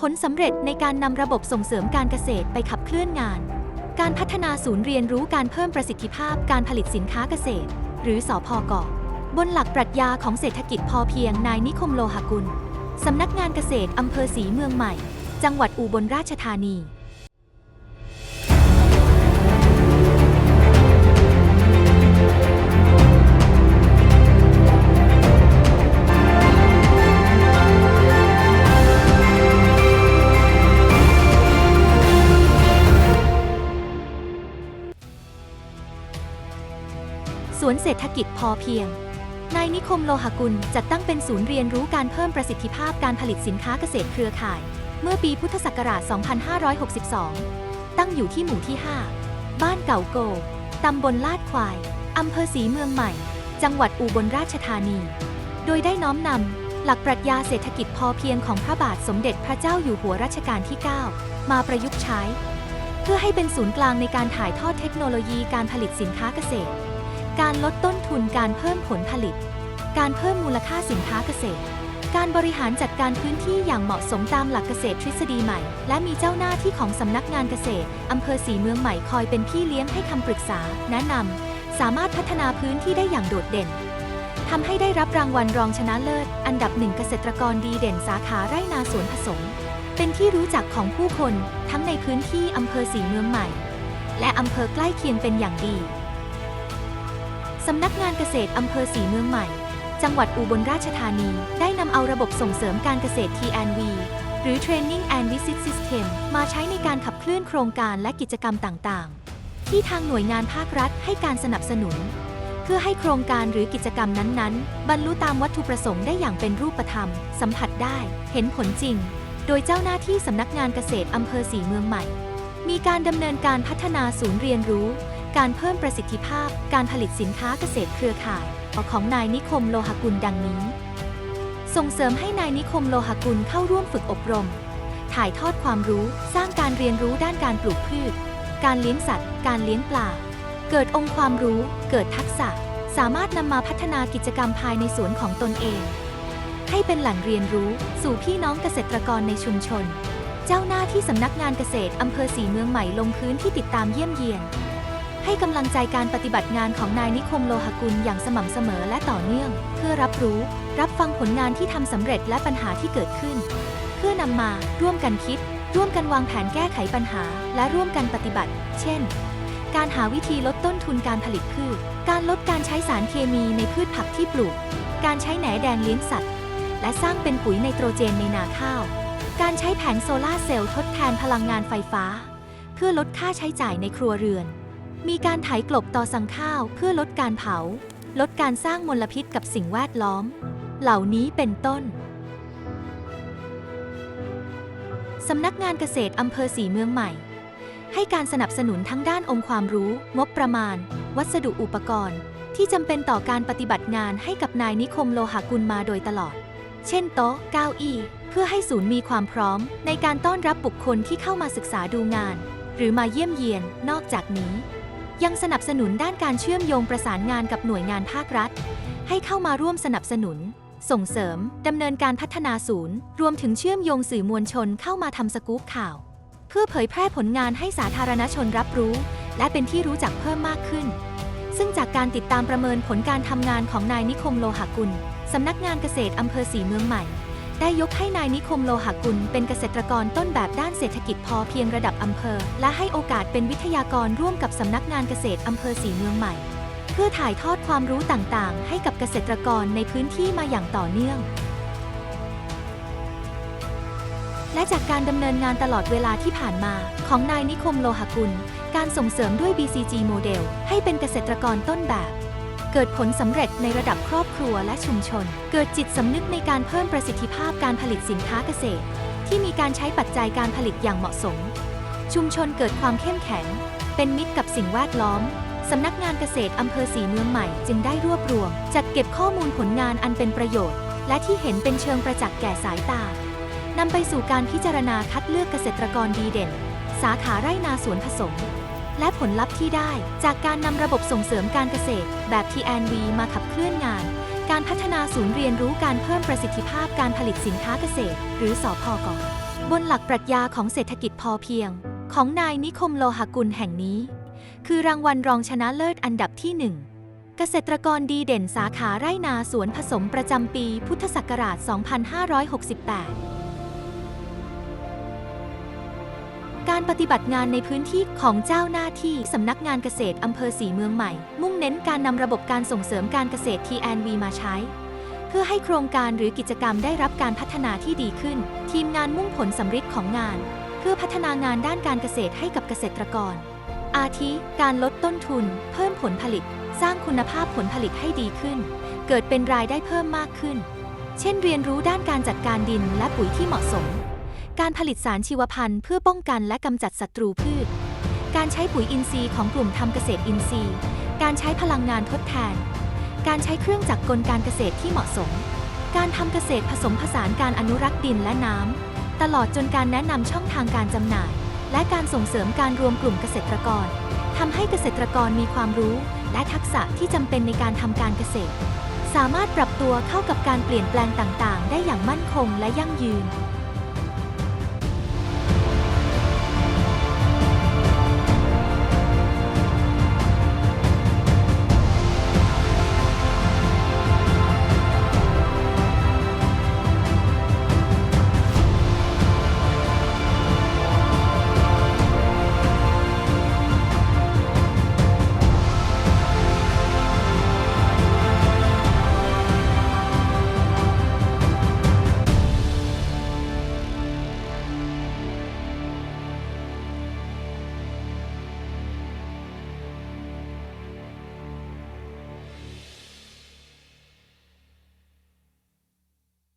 ผลสำเร็จในการนำระบบส่งเสริมการเกษตรไปขับเคลื่อนงาน การพัฒนาศูนย์เรียนรู้การเพิ่มประสิทธิภาพการผลิตสินค้าเกษตร หรือสอพกบนหลักปรัชญาของเศรษฐกิจพอเพียงนายนิคมโลหกุล สำนักงานเกษตรอำเภอศรีเมืองใหม่ จังหวัดอุบลราชธานี เศรษฐกิจพอเพียงนายนิคมโลหกุลจัดตั้งเป็นศูนย์เรียนรู้การเพิ่มประสิทธิภาพการผลิตสินค้าเกษตรเครือข่าย เมื่อปีพุทธศักราช 2562 ตั้งอยู่ที่หมู่ที่ 5 บ้านเก่าโก ตำบลลาดควาย อำเภอศรีเมืองใหม่ จังหวัดอุบลราชธานี โดยได้น้อมนำหลักปรัชญาเศรษฐกิจพอเพียงของพระบาทสมเด็จพระเจ้าอยู่หัวรัชกาลที่ 9 มาประยุกต์ใช้ เพื่อให้เป็นศูนย์กลางในการถ่ายทอดเทคโนโลยีการผลิตสินค้าเกษตร การลดต้นทุนการเพิ่มผลผลิต การเพิ่มมูลค่าสินค้าเกษตร การบริหารจัดการพื้นที่อย่างเหมาะสมตามหลักเกษตรทฤษฎีใหม่ และมีเจ้าหน้าที่ของสำนักงานเกษตรอำเภอสีเมืองใหม่คอยเป็นพี่เลี้ยงให้คำปรึกษา แนะนำสามารถพัฒนาพื้นที่ได้อย่างโดดเด่นทำให้ได้รับรางวัลรองชนะเลิศ อันดับหนึ่งเกษตรกรดีเด่นสาขาไร่นาสวนผสม เป็นที่รู้จักของผู้คนทั้งในพื้นที่อำเภอสีเมืองใหม่ และอำเภอใกล้เคียงเป็นอย่างดี สำนักงานเกษตรอำเภอสีเมืองใหม่ จังหวัดอุบลราชธานี ได้นำเอาระบบส่งเสริมการเกษตร T&V หรือ Training and Visit System มาใช้ในการขับเคลื่อนโครงการและกิจกรรมต่างๆ ที่ทางหน่วยงานภาครัฐให้การสนับสนุน เพื่อให้โครงการหรือกิจกรรมนั้นๆ บรรลุตามวัตถุประสงค์ได้อย่างเป็นรูปธรรม สัมผัสได้ เห็นผลจริง โดยเจ้าหน้าที่สำนักงานเกษตรอำเภอสีเมืองใหม่ มีการดำเนินการพัฒนาศูนย์เรียนรู้ การเพิ่มประสิทธิภาพการผลิตสินค้าเกษตรเครือข่ายของนายนิคมโลหกุลดังนี้ ส่งเสริมให้นายนิคมโลหกุลเข้าร่วมฝึกอบรม ถ่ายทอดความรู้สร้างการเรียนรู้ด้านการปลูกพืช การเลี้ยงสัตว์ การเลี้ยงปลา เกิดองค์ความรู้ เกิดทักษะ สามารถนำมาพัฒนากิจกรรมภายในสวนของตนเอง ให้เป็นแหล่งเรียนรู้สู่พี่น้องเกษตรกรในชุมชน เจ้าหน้าที่สำนักงานเกษตรอำเภอสีเมืองใหม่ลงพื้นที่ติดตามเยี่ยมเยียน ให้กำลังใจการปฏิบัติงานของนายนิคมโลหกุลอย่างสม่ำเสมอและต่อเนื่อง เพื่อรับรู้ รับฟังผลงานที่ทำสำเร็จและปัญหาที่เกิดขึ้น เพื่อนำมาร่วมกันคิด ร่วมกันวางแผนแก้ไขปัญหา และร่วมกันปฏิบัติ เช่น การหาวิธีลดต้นทุนการผลิตพืช การลดการใช้สารเคมีในพืชผักที่ปลูก การใช้แหนแดงเลี้ยงสัตว์ และสร้างเป็นปุ๋ยไนโตรเจนในนาข้าว การใช้แผงโซลาร์เซลล์ทดแทนพลังงานไฟฟ้า เพื่อลดค่าใช้จ่ายในครัวเรือน มีการไถกลบต่อสั่งข้าวเพื่อลดการเผา ลดการสร้างมลพิษกับสิ่งแวดล้อม เหล่านี้เป็นต้น สำนักงานเกษตรอำเภอสีเมืองใหม่ ให้การสนับสนุนทั้งด้านองค์ความรู้ งบประมาณ วัสดุอุปกรณ์ ที่จำเป็นต่อการปฏิบัติงานให้กับนายนิคมโลหกุลมาโดยตลอด เช่นโต๊ะเก้าอี้ เพื่อให้ศูนย์มีความพร้อม ในการต้อนรับบุคคลที่เข้ามาศึกษาดูงาน หรือมาเยี่ยมเยียนนอกจากนี้ ยังสนับสนุนด้านการเชื่อมโยงประสานงานกับหน่วยงานภาครัฐ ให้เข้ามาร่วมสนับสนุน ส่งเสริม ดำเนินการพัฒนาศูนย์ รวมถึงเชื่อมโยงสื่อมวลชนเข้ามาทำสกู๊ปข่าว เพื่อเผยแพร่ผลงานให้สาธารณชนรับรู้ และเป็นที่รู้จักเพิ่มมากขึ้น ซึ่งจากการติดตามประเมินผลการทำงานของนายนิคมโลหกุลสำนักงานเกษตรอำเภอสีเมืองใหม่ ได้ยกให้นายนิคมโลหกุล เป็นเกษตรกรต้นแบบด้านเศรษฐกิจพอเพียงระดับอำเภอ และให้โอกาสเป็นวิทยากรร่วมกับสำนักงานเกษตรอำเภอสีเมืองใหม่ เพื่อถ่ายทอดความรู้ต่างๆ ให้กับเกษตรกรในพื้นที่มาอย่างต่อเนื่อง และจากการดำเนินงานตลอดเวลาที่ผ่านมาของนายนิคมโลหกุล การส่งเสริมด้วย BCG โมเดลให้เป็นเกษตรกรต้นแบบ เกิดผลสำเร็จในระดับครอบครัวและชุมชน เกิดจิตสำนึกในการเพิ่มประสิทธิภาพการผลิตสินค้าเกษตร ที่มีการใช้ปัจจัยการผลิตอย่างเหมาะสม ชุมชนเกิดความเข้มแข็ง เป็นมิตรกับสิ่งแวดล้อมสำนักงานเกษตรอำเภอสีเมืองใหม่จึงได้รวบรวม จัดเก็บข้อมูลผลงานอันเป็นประโยชน์ และที่เห็นเป็นเชิงประจักษ์แก่สายตานำไปสู่การพิจารณาคัดเลือกเกษตรกรดีเด่น สาขาไร่นาสวนผสม และผลลัพธ์ที่ได้ จากการนำระบบส่งเสริมการเกษตร แบบ TNV มาขับเคลื่อนงาน การพัฒนาศูนย์เรียนรู้การเพิ่มประสิทธิภาพการผลิตสินค้าเกษตร หรือสอพอกบนหลักปรัชญาของเศรษฐกิจพอเพียง ของนายนิคมโลหกุลแห่งนี้ คือรางวัลรองชนะเลิศอันดับที่หนึ่งเกษตรกรดีเด่นสาขาไร่นาสวนผสมประจำปีพุทธศักราช 2568 การปฏิบัติงานในพื้นที่ของเจ้าหน้าที่สำนักงานเกษตรอำเภอสีเมืองใหม่ มุ่งเน้นการนำระบบการส่งเสริมการเกษตร TNV มาใช้ เพื่อให้โครงการหรือกิจกรรมได้รับการพัฒนาที่ดีขึ้น ทีมงานมุ่งผลสำฤทธิ์ของงาน เพื่อพัฒนางานด้านการเกษตรให้กับเกษตรกร อาทิ การลดต้นทุน เพิ่มผลผลิต สร้างคุณภาพผลผลิตให้ดีขึ้น เกิดเป็นรายได้เพิ่มมากขึ้น เช่น เรียนรู้ด้านการจัดการดินและปุ๋ยที่เหมาะสม การผลิตสารชีวพันธุ์เพื่อป้องกันและกำจัดศัตรูพืช การใช้ปุ๋ยอินทรีย์ของกลุ่มทำเกษตรอินทรีย์ การใช้พลังงานทดแทน การใช้เครื่องจักรกลการเกษตรที่เหมาะสม การทำเกษตรผสมผสานการอนุรักษ์ดินและน้ำ ตลอดจนการแนะนำช่องทางการจำหน่าย และการส่งเสริมการรวมกลุ่มเกษตรกรทำให้เกษตรกรมีความรู้ และทักษะที่จำเป็นในการทำการเกษตร สามารถปรับตัวเข้ากับการเปลี่ยนแปลงต่างๆ ได้อย่างมั่นคงและยั่งยืน